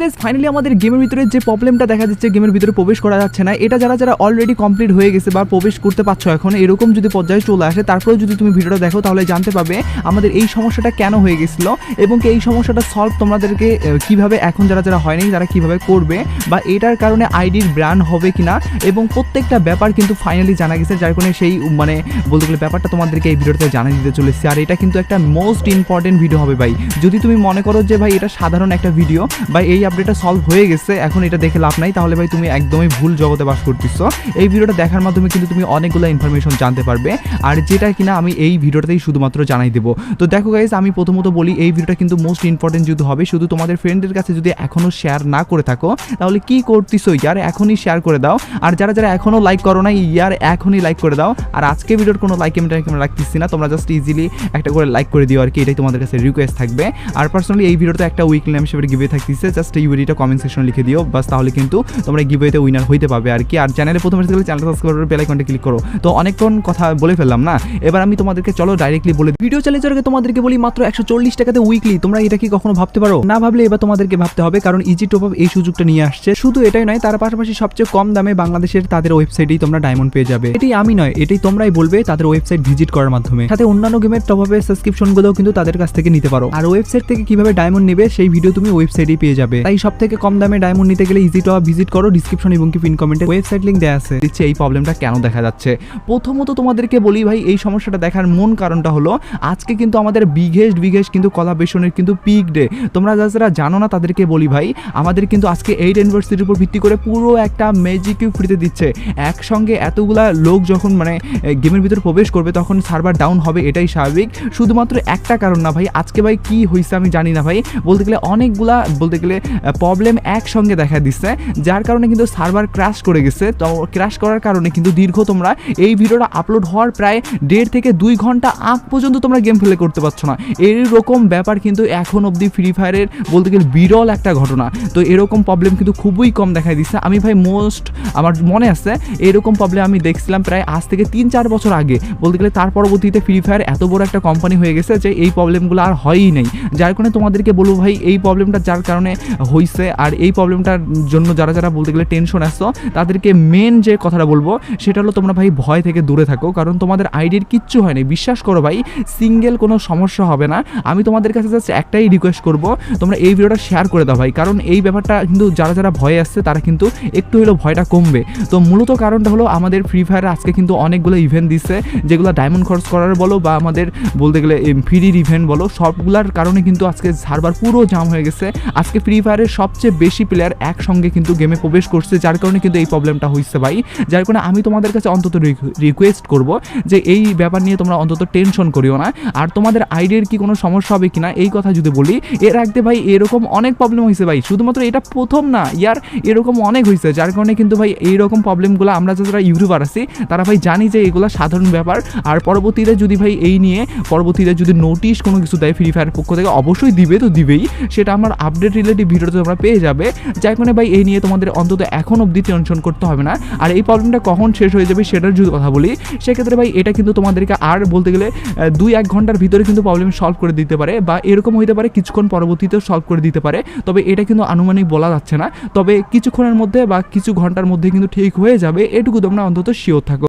Guys finally আমাদের গেমের ভিতরে যে প্রবলেমটা দেখা যাচ্ছে গেমের ভিতরে প্রবেশ করা যাচ্ছে না, এটা যারা যারা অলরেডি কমপ্লিট হয়ে গেছে বা প্রবেশ করতে পারছ এখন, এরকম যদি পর্যায়ে চলে আসে তারপরে যদি তুমি ভিডিওটা দেখো, তাহলে জানতে পারবে আমাদের এই সমস্যাটা কেন হয়ে গেছিল এবং এই সমস্যাটা সলভ তোমাদেরকে কীভাবে এখন যারা যারা হয়নি, তারা কীভাবে করবে বা এটার কারণে আইডির ব্র্যান্ড হবে কিনা এবং প্রত্যেকটা ব্যাপার কিন্তু ফাইনালি জানা গেছে, যার কারণে সেই মানে বলতে গেলে ব্যাপারটা তোমাদেরকে এই ভিডিওতে জানিয়ে দিতে চলেছি। আর এটা কিন্তু একটা মোস্ট ইম্পর্টেন্ট ভিডিও হবে ভাই। যদি তুমি মনে করো যে ভাই এটা সাধারণ একটা ভিডিও বা এই আপডেটটা সলভ হয়ে গেছে, এখন এটা দেখে লাভ নাই। তাহলে ভাই তুমি একদমই ভুল জগতে বাস করতেছো। এই ভিডিওটা দেখার মাধ্যমে কিন্তু তুমি অনেকগুলো ইনফরমেশন জানতে পারবে। আর যেটা কিনা আমি এই ভিডিওটাতেই শুধুমাত্র জানাই দেবো। তো দেখো গাইজ আমি প্রথমত বলি, এই ভিডিওটা কিন্তু মোস্ট ইম্পর্টেন্ট যদি হবে, শুধু তোমাদের ফ্রেন্ডের কাছে যদি এখনও শেয়ার না করে থাকো, তাহলে কি করতেছো ইয়ার? এখনই শেয়ার করে দাও। আর যারা যারা এখনও লাইক করো না ইয়ার এখনই লাইক করে দাও। আর আজকে ভিডিওর কোনো লাইক আমি আমরা রাখতেছি না, তোমরা জাস্ট ইজিলি একটা করে লাইক করে দিও আর কি, এটাই তোমাদের কাছে রিকোয়েস্ট থাকবে। আর পার্সোনালি এই ভিডিওতে একটা উইকলি নাম হিসেবে গিভে থাকতেছে জাস্ট এই ভিডিওটা কমেন্ট সেকশনে লিখে দিও। বাস তাহলে কিন্তু তোমরা গিভেতে উইনার হইতে পারবে আর কি। আর চ্যানেলে প্রথমে গেলে চ্যানেল সাবস্ক্রাইব করে বেল আইকনটা ক্লিক করো। তো অনেকক্ষণ কথা বলে ফেললাম না? এবার আমি তোমাদেরকে চলো ডাইরেক্টলি বলে ভিডিও যাওয়ার আগে তোমাদেরকে বলি মাত্র একশো চল্লিশ টাকাতে উইকলি তোমরা এটা কি কখনো ভাবতে পারো? না ভাবলে এবার তোমাদেরকে ভাবতে হবে, কারণ ইজি টপ আপ এই সুযোগটা নিয়ে আসছে। শুধু এটাই নয়, তার পাশাপাশি সবচেয়ে কম দামে বাংলাদেশের তাদের ওয়েবসাইটেই তোমরা ডায়মন্ড পেয়ে যাবে। এটাই আমি নয় এটাই তোমরাই বলবে তাদের ওয়েবসাইট ভিজিট করার মাধ্যমে। সাথে অন্যান্য গেমের টপ আপের সাবস্ক্রিপশন গুলোও কিন্তু তাদের কাছ থেকে নিতে পারো। আর ওয়েবসাইট থেকে কীভাবে ডায়মন্ড নেবে, সেই ভিডিও তুমি ওয়েবসাইটেই পেয়ে যাবে। তাই সব থেকে কম দামে ডায়মন্ড নিতে গেলে ইজি টপ ভিজিট করো ডিসক্রিপশন এবং কি পিন কমেন্টে ওয়েবসাইট লিংক দেওয়া আছে। দিচ্ছে এই প্রবলেমটা কেন দেখা যাচ্ছে? প্রথমত তোমাদেরকে বলি ভাই, এই সমস্যাটা দেখার মূল কারণটা হলো, আজকে কিন্তু আমাদের বিঘেস্ট বিঘেস্ট কিন্তু কলাবেশনের কিন্তু পিক ডে তোমরা যারা যারা জানো না, তাদেরকে বলি ভাই, আমাদের কিন্তু আজকে এইট ইউনিভার্সিটির উপর ভিত্তি করে পুরো একটা ম্যাজিক ফ্রিতে দিচ্ছে। একসঙ্গে এতগুলা লোক যখন মানে গেমের ভিতরে প্রবেশ করবে, তখন সার্ভার ডাউন হবে, এটাই স্বাভাবিক। শুধুমাত্র একটা কারণ না ভাই, আজকে ভাই কি হয়েছে আমি জানি না ভাই। বলতে গেলে অনেকগুলা, বলতে গেলে প্রবলেম একসঙ্গে দেখা দিচ্ছে যার কারণে কিন্তু সার্ভার ক্র্যাশ করে গেছে। তো ক্র্যাশ করার কারণে কিন্তু দীর্ঘ তোমরা এই ভিডিওটা আপলোড হওয়ার প্রায় দেড় থেকে দুই ঘণ্টা আগ পর্যন্ত তোমরা গেম প্লে করতে পারছ না। এরকম ব্যাপার কিন্তু এখন অবধি ফ্রি ফায়ারের বলতে গেলে বিরল একটা ঘটনা। তো এরকম প্রবলেম কিন্তু খুবই কম দেখা দিচ্ছে আমি ভাই মোস্ট আমার মনে আছে, এরকম প্রবলেম আমি দেখছিলাম প্রায় আজ থেকে তিন চার বছর আগে। বলতে গেলে তার পরবর্তীতে ফ্রি ফায়ার এত বড় একটা কোম্পানি হয়ে গেছে যে এই প্রবলেমগুলো আর হয়ই নেই। যার কারণে তোমাদেরকে বলব ভাই, এই প্রবলেমটা যার কারণে হয়েছে আর এই প্রবলেমটার জন্য যারা যারা বলতে গেলে টেনশন আসছো তাদেরকে মেন যে কথাটা বলব, সেটা হলো তোমরা ভাই ভয় থেকে দূরে থাকো, কারণ তোমাদের আইডির কিচ্ছু হয়নি। বিশ্বাস করো ভাই সিঙ্গেল কোনো সমস্যা হবে না। আমি তোমাদের কাছে জাস্ট একটাই রিকোয়েস্ট করব, তোমরা এই ভিডিওটা শেয়ার করে দাও ভাই। কারণ এই ব্যাপারটা কিন্তু যারা যারা ভয়ে আসছে, তারা কিন্তু একটু হলেও ভয়টা কমবে। তো মূলত কারণটা হলো আমাদের ফ্রি ফায়ার আজকে কিন্তু অনেকগুলো ইভেন্ট দিচ্ছে যেগুলো ডায়মন্ড খরচ করার বলো বা আমাদের বলতে গেলে ফ্রির ইভেন্ট বলো, সবগুলার কারণে কিন্তু আজকে সার্ভার পুরো জাম হয়ে গেছে। আজকে ফ্রি ফায়ারের সবচেয়ে বেশি প্লেয়ার একসঙ্গে কিন্তু গেমে প্রবেশ করছে, যার কারণে কিন্তু এই প্রবলেমটা হয়েছে ভাই। যার কারণে আমি তোমাদের কাছে অন্তত রিকোয়েস্ট করব যে এই ব্যাপার নিয়ে তোমরা অন্তত টেনশন করিও না। আর তোমাদের আইডিয়ার কি কোনো সমস্যা হবে কিনা, এই কথা যদি বলি, এর আগে ভাই এরকম অনেক প্রবলেম হয়েছে ভাই। শুধুমাত্র এটা প্রথম না, ইয়ার এরকম অনেক হয়েছে যার কারণে কিন্তু ভাই এইরকম প্রবলেমগুলো আমরা যারা ইউটিউবার আছি, তারা ভাই জানি যে এগুলো সাধারণ ব্যাপার। আর পরবর্তীতে যদি ভাই এই নিয়ে, পরবর্তীতে যদি নোটিশ কোনো কিছু দেয় ফ্রি ফায়ার পক্ষ থেকে, অবশ্যই দিবে তো দিবেই। সেটা আমার আপডেট রিলেটিভ ভিডিওতে তোমরা পেয়ে যাবে। কারণে ভাই, এই নিয়ে তোমাদের অন্তত এখন অবধি টেনশন করতে হবে না। আর এই প্রবলেমটা কখন শেষ হয়ে যাবে সেটার যদি কথা বলি, সেক্ষেত্রে ভাই, এটা কিন্তু তোমাদেরকে আর বলতে গেলে দুই এক ঘণ্টার ভিতরে কিন্তু প্রবলেম সলভ করে দিতে পারে বা এরকম হইতে পারে কিছুক্ষণ পরবর্তীতেও সলভ করে দিতে পারে। তবে এটা কিন্তু আনুমানিক বলা যাচ্ছে না। তবে কিছুক্ষণের মধ্যে বা কিছু ঘণ্টার মধ্যে কিন্তু ঠিক হয়ে যাবে। এটুকু তোমরা অন্তত শিওর থাকো।